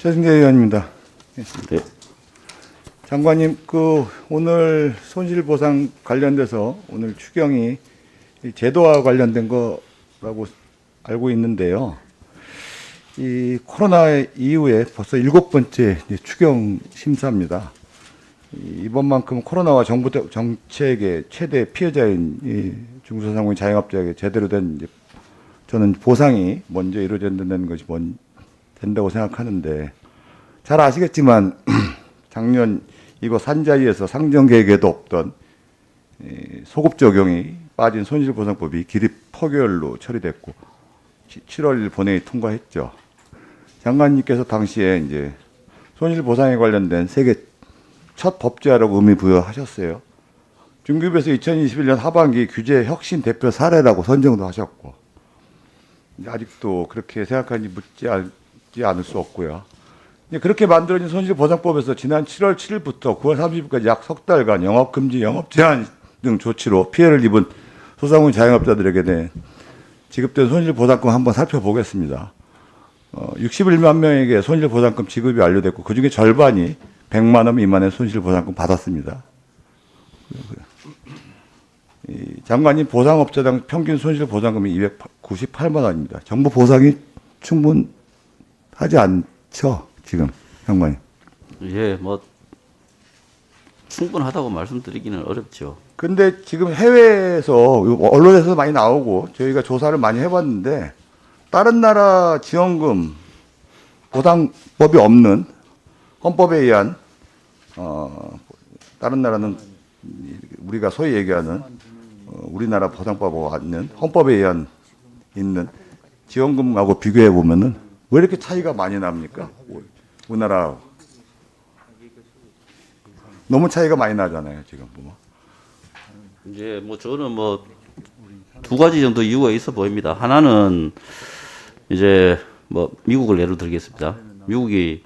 최승재 의원입니다. 네. 장관님, 그 오늘 손실 보상 관련돼서 오늘 추경이 이 제도와 관련된 거라고 알고 있는데요. 이 코로나 이후에 벌써 일곱 번째 추경 심사입니다. 이- 이번만큼 코로나와 정부 대- 정책의 최대 피해자인 이 중소상공인 자영업자에게 제대로 된 저는 보상이 먼저 이루어진다는 것이 먼 된다고 생각하는데 잘 아시겠지만 작년 이거 산자위에서 상정 계획에도 없던 이 소급 적용이 빠진 손실보상법이 기립 포결로 처리됐고 7월 1일 본회의 통과했죠. 장관님께서 당시에 이제 손실보상에 관련된 세계 첫 법제화라고 의미 부여하셨어요. 중급에서 2021년 하반기 규제 혁신 대표 사례라고 선정도 하셨고 아직도 그렇게 생각하는지 묻지 않 지 않을 수 없고요. 그렇게 만들어진 손실보상법에서 지난 7월 7일부터 9월 30일까지 약 석 달간 영업 금지, 영업 제한 등 조치로 피해를 입은 소상공인 자영업자들에게 는 지급된 손실보상금 한번 살펴보겠습니다. 어, 61만 명에게 손실보상금 지급이 완료됐고 그중에 절반이 100만 원 미만의 손실보상금 받았습니다. 이 장관님 보상업자당 평균 손실보상금이 298만 원입니다. 정부 보상이 충분 하지 않죠, 지금 장관님. 예, 뭐 충분하다고 말씀드리기는 어렵죠. 근데 지금 해외에서 언론에서 많이 나오고 저희가 조사를 많이 해봤는데 다른 나라 지원금 보상법이 없는 헌법에 의한 어 다른 나라는 우리가 소위 얘기하는 어, 우리나라 보상법하고 있는 헌법에 의한 있는 지원금하고 비교해 보면은 왜 이렇게 차이가 많이 납니까? 우리나라 너무 차이가 많이 나잖아요 지금 보면. 이제 뭐 저는 뭐 두 가지 정도 이유가 있어 보입니다. 하나는 이제 뭐 미국을 예로 들겠습니다. 미국이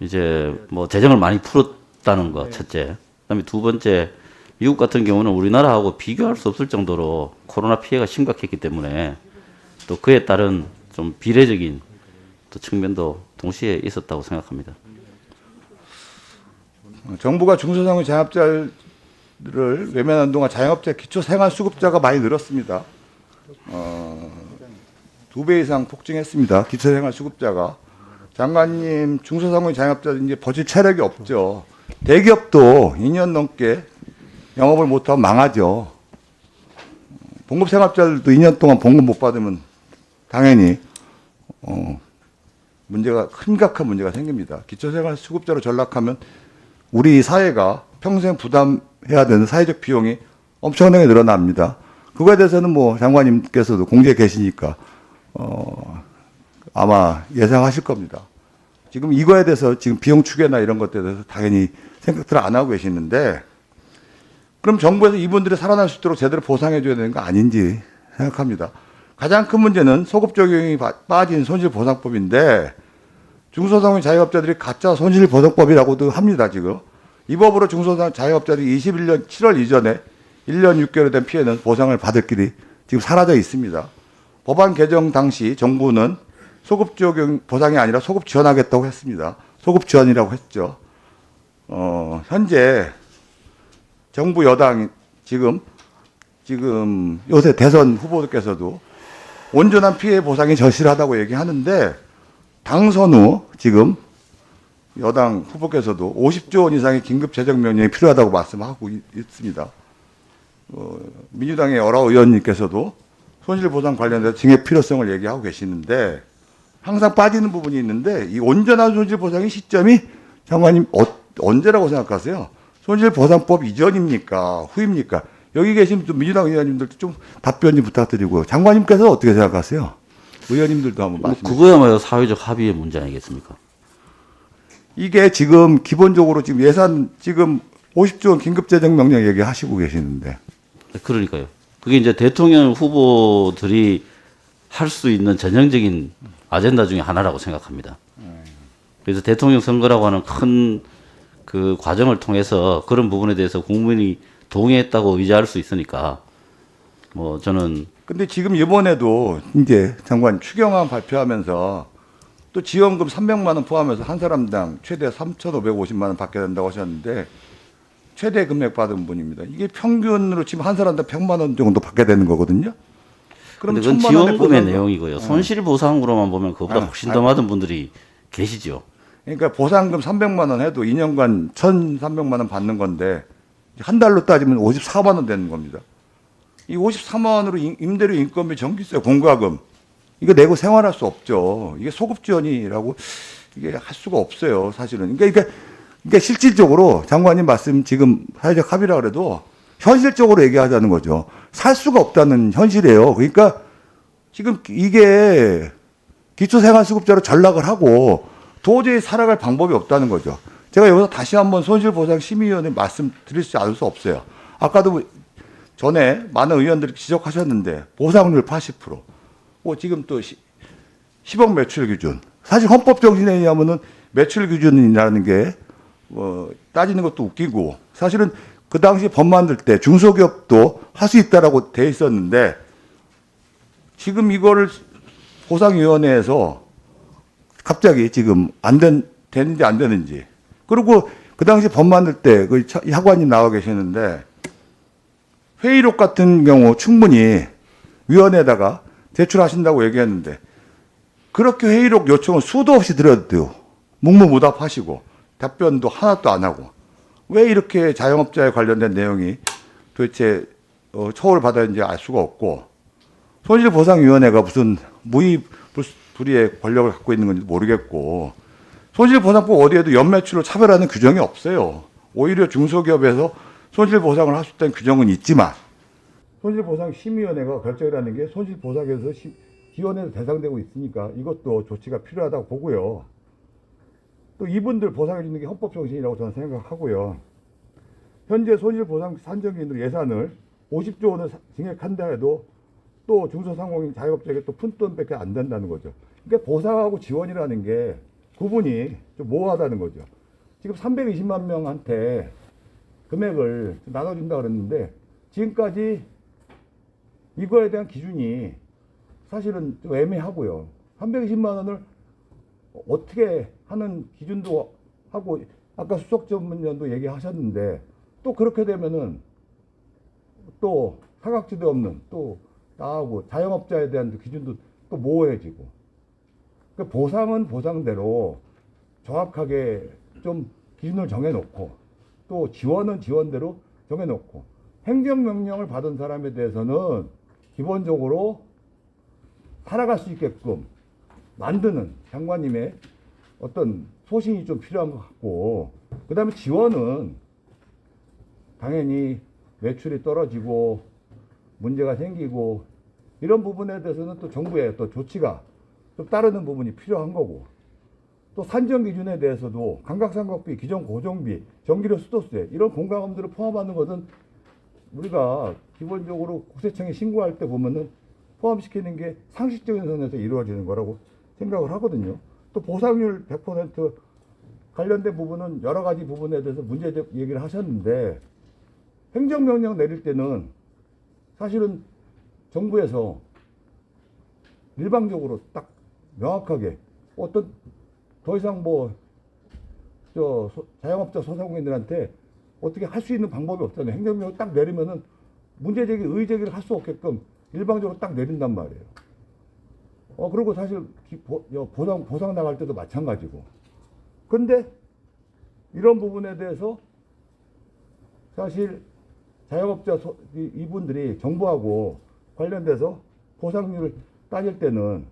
이제 뭐 재정을 많이 풀었다는 거 첫째. 그다음에 두 번째 미국 같은 경우는 우리나라하고 비교할 수 없을 정도로 코로나 피해가 심각했기 때문에 또 그에 따른 좀 비례적인 또 측면도 동시에 있었다고 생각합니다. 정부가 중소상공인 자영업자를 외면한 동안 자영업자 기초 생활 수급자가 많이 늘었습니다. 어, 두배 이상 폭증했습니다. 기초 생활 수급자가. 장관님, 중소상공인 자영업자들 이제 버틸 체력이 없죠. 대기업도 2년 넘게 영업을 못하면 망하죠. 봉급생업자들도 2년 동안 봉급 못 받으면 당연히 어, 문제가 심각한 문제가 생깁니다. 기초생활 수급자로 전락하면 우리 사회가 평생 부담해야 되는 사회적 비용이 엄청나게 늘어납니다. 그거에 대해서는 뭐 장관님께서도 공개에 계시니까 어 아마 예상하실 겁니다. 지금 이거에 대해서 지금 비용 추계나 이런 것들에 대해서 당연히 생각들을 안 하고 계시는데 그럼 정부에서 이분들이 살아날 수 있도록 제대로 보상해 줘야 되는 거 아닌지 생각합니다. 가장 큰 문제는 소급 적용이 빠- 빠진 손실보상법인데 중소상공인 자영업자들이 가짜 손실보상법이라고도 합니다, 지금. 이 법으로 중소상 자영업자들이 21년 7월 이전에 1년 6개월 된 피해는 보상을 받을 길이 지금 사라져 있습니다. 법안 개정 당시 정부는 소급 적용 보상이 아니라 소급 지원하겠다고 했습니다. 소급 지원이라고 했죠. 어, 현재 정부 여당 지금 지금 요새 대선 후보들께서도 온전한 피해 보상이 절실하다고 얘기하는데 당선 후 지금 여당 후보께서도 50조 원 이상의 긴급 재정 명령이 필요하다고 말씀하고 있- 있습니다. 어, 민주당의 여러 의원님께서도 손실 보상 관련해서 징의 필요성을 얘기하고 계시는데 항상 빠지는 부분이 있는데 이 온전한 손실 보상의 시점이 장관님 어, 언제라고 생각하세요? 손실 보상법 이전입니까? 후입니까? 여기 계신 또 민주당 의원님들도 좀 답변 좀 부탁드리고요. 장관님께서 어떻게 생각하세요? 의원님들도 한번 뭐 말씀. 그거야말로 사회적 합의의 문제 아니겠습니까? 이게 지금 기본적으로 지금 예산 지금 50조 원 긴급재정 명령 얘기하시고 계시는데 그러니까요. 그게 이제 대통령 후보들이 할 수 있는 전형적인 아젠다 중에 하나라고 생각합니다. 그래서 대통령 선거라고 하는 큰 그 과정을 통해서 그런 부분에 대해서 국민이 동의했다고 의지할 수 있으니까 뭐 저는 근데 지금 이번에도 이제 장관 추경안 발표하면서 또 지원금 300만 원 포함해서 한 사람당 최대 3,550만 원 받게 된다고 하셨는데 최대 금액 받은 분입니다. 이게 평균으로 지금 한 사람당 100만 원 정도 받게 되는 거거든요. 그럼 그건 1,000만 원의 지원금의 내용이고요. 손실 보상으로만 보면 그것보다 아, 훨씬 아. 더 많은 분들이 계시죠. 그러니까 보상금 300만 원 해도 2년간 1,300만 원 받는 건데 한 달로 따지면 54만 원 되는 겁니다. 이 54만 원으로 임- 임대료 인건비 전기세 공과금 이거 내고 생활할 수 없죠. 이게 소급 지원이라고 이게 할 수가 없어요. 사실은. 그러니까 이게 그러니까 실질적으로 장관님 말씀 지금 사회적 합의라 그래도 현실적으로 얘기하자는 거죠. 살 수가 없다는 현실이에요. 그러니까 지금 이게 기초생활수급자로 전락을 하고 도저히 살아갈 방법이 없다는 거죠. 제가 여기서 다시 한번 손실보상심의위원회 말씀드릴 수 않을 수 없어요. 아까도 전에 많은 의원들이 지적하셨는데 보상률 80%. 뭐 지금 또 시, 10억 매출 기준. 사실 헌법 정신에 의하면은 매출 기준이라는 게 어, 따지는 것도 웃기고 사실은 그 당시 법 만들 때 중소기업도 할 수 있다라고 돼 있었는데 지금 이거를 보상위원회에서 갑자기 지금 안 된, 되는지 안 되는지. 그리고 그 당시 법 만들 때 그 하관님 나와 계시는데 회의록 같은 경우 충분히 위원회에다가 제출하신다고 얘기했는데 그렇게 회의록 요청을 수도 없이 드려도 묵묵무답하시고 답변도 하나도 안 하고 왜 이렇게 자영업자에 관련된 내용이 도대체 어, 처벌받았는지 알 수가 없고 손실보상위원회가 무슨 무의 불- 불의의 권력을 갖고 있는 건지 모르겠고 손실보상법 어디에도 연매출로 차별하는 규정이 없어요. 오히려 중소기업에서 손실보상을 할 수 있다는 규정은 있지만 손실보상심의위원회가 결정을 하는 게 손실보상에서 시- 지원에서 대상되고 있으니까 이것도 조치가 필요하다고 보고요. 또 이분들 보상해 주는 게 헌법 정신이라고 저는 생각하고요. 현재 손실보상 산정기준 예산을 50조 원을 사- 증액한다 해도 또 중소상공인 자영업자에게 또 푼돈밖에 안 된다는 거죠. 그러니까 보상하고 지원이라는 게 구분이 좀 모호하다는 거죠. 지금 320만 명한테 금액을 나눠준다 그랬는데 지금까지 이거에 대한 기준이 사실은 좀 애매하고요. 320만 원을 어떻게 하는 기준도 하고 아까 수석 전문위원도 얘기하셨는데 또 그렇게 되면은 또 사각지대 없는 또 나하고 자영업자에 대한 기준도 또 모호해지고 그 보상은 보상대로 정확하게 좀 기준을 정해놓고 또 지원은 지원대로 정해놓고 행정명령을 받은 사람에 대해서는 기본적으로 살아갈 수 있게끔 만드는 장관님의 어떤 소신이 좀 필요한 것 같고 그 다음에 지원은 당연히 매출이 떨어지고 문제가 생기고 이런 부분에 대해서는 또 정부의 또 조치가 좀 따르는 부분이 필요한 거고 또 산정 기준에 대해서도 감각상각비, 기존 고정비, 전기료 수도세 이런 공과금들을 포함하는 것은 우리가 기본적으로 국세청에 신고할 때 보면은 포함시키는 게 상식적인 선에서 이루어지는 거라고 생각을 하거든요. 또 보상률 100% 관련된 부분은 여러 가지 부분에 대해서 문제 제- 얘기를 하셨는데 행정명령 내릴 때는 사실은 정부에서 일방적으로 딱 명확하게 어떤 더 이상 뭐저 자영업자 소상공인들한테 어떻게 할 수 있는 방법이 없잖아요. 행정명을 딱 내리면은 문제 제기, 의 제기를 할 수 없게끔 일방적으로 딱 내린단 말이에요. 어 그리고 사실 보상 보상 나갈 때도 마찬가지고. 근데 이런 부분에 대해서 사실 자영업자 소, 이, 이분들이 정부하고 관련돼서 보상률을 따질 때는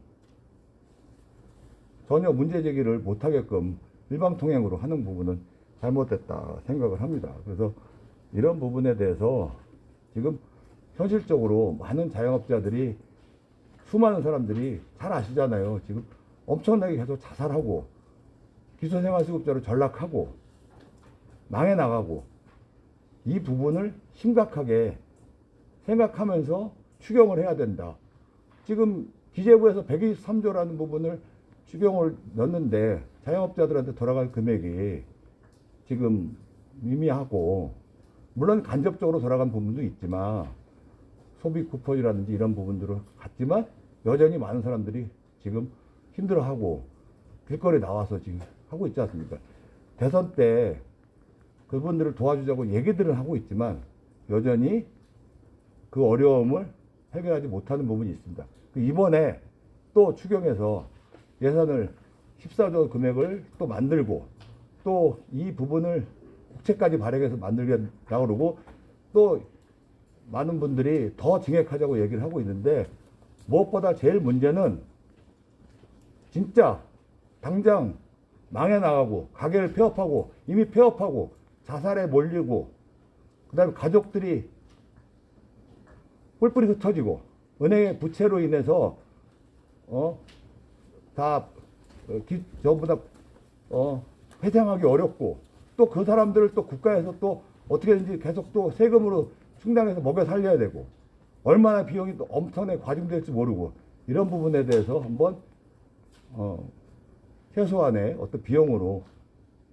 전혀 문제 제기를 못하게끔 일방통행으로 하는 부분은 잘못됐다 생각을 합니다. 그래서 이런 부분에 대해서 지금 현실적으로 많은 자영업자들이 수많은 사람들이 잘 아시잖아요. 지금 엄청나게 계속 자살하고 기초생활수급자로 전락하고 망해 나가고 이 부분을 심각하게 생각하면서 추경을 해야 된다. 지금 기재부에서 123조라는 부분을 추경을 넣는데 자영업자들한테 돌아갈 금액이 지금 미미하고 물론 간접적으로 돌아간 부분도 있지만 소비 쿠폰이라든지 이런 부분들을 갖지만 여전히 많은 사람들이 지금 힘들어하고 길거리에 나와서 지금 하고 있지 않습니까? 대선 때 그분들을 도와주자고 얘기들은 하고 있지만 여전히 그 어려움을 해결하지 못하는 부분이 있습니다. 그 이번에 또 추경해서 예산을 14조 금액을 또 만들고 또 이 부분을 국채까지 발행해서 만들겠다고 그러고 또 많은 분들이 더 증액하자고 얘기를 하고 있는데 무엇보다 제일 문제는 진짜 당장 망해 나가고 가게를 폐업하고 이미 폐업하고 자살에 몰리고 그다음에 가족들이 뿔뿔이 흩어지고 은행의 부채로 인해서 어 다 전부 다 어 회생하기 어렵고 또 그 사람들을 또 국가에서 또 어떻게든지 계속 또 세금으로 충당해서 먹여 살려야 되고 얼마나 비용이 또 엄청나게 과중될지 모르고 이런 부분에 대해서 한번 어 최소한의 어떤 비용으로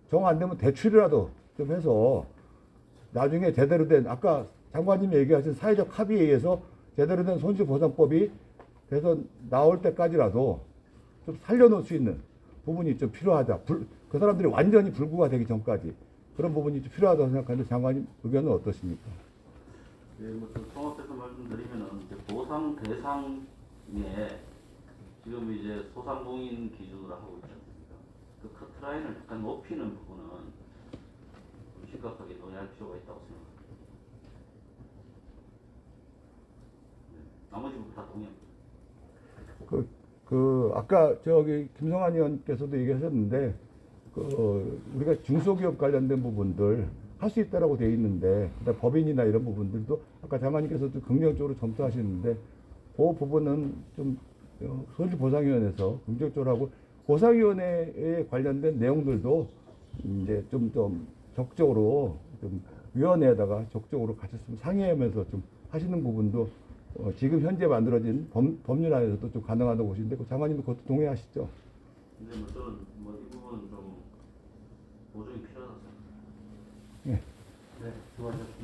정 안 되면 대출이라도 좀 해서 나중에 제대로 된 아까 장관님이 얘기하신 사회적 합의에 의해서 제대로 된 손실보상법이 돼서 나올 때까지라도 좀 살려놓을 수 있는 부분이 좀 필요하다. 불, 그 사람들이 완전히 불구가 되기 전까지 그런 부분이 좀 필요하다고 생각하는데 장관님 의견은 어떠십니까? 네, 뭐좀 종합해서 말씀드리면은 이제 보상 대상에 지금 이제 소상공인 기준으로 하고 있지 않습니까? 그 커트라인을 약간 높이는 부분은 좀 심각하게 논의할 필요가 있다고 생각합니다. 네, 나머지 부분 다 동의합니다. 그, 그, 아까 저기 김성환 의원께서도 얘기하셨는데, 그, 우리가 중소기업 관련된 부분들 할 수 있다라고 돼 있는데, 그다음 법인이나 이런 부분들도 아까 장관님께서도 긍정적으로 점수하시는데, 그 부분은 좀 어, 손실보상위원회에서 긍정적으로 하고, 보상위원회에 관련된 내용들도 이제 좀, 좀 적극적으로 좀 위원회에다가 적극적으로 같이 좀 상의하면서 좀 하시는 부분도 어, 지금 현재 만들어진 법, 법률 안에서도 좀 가능하다고 보시는데 그 장관님도 그것도 동의하시죠? 근데 뭐 저는 뭐이 부분 좀 보정이 생각합니다. 예. 네, 수고하셨습니다.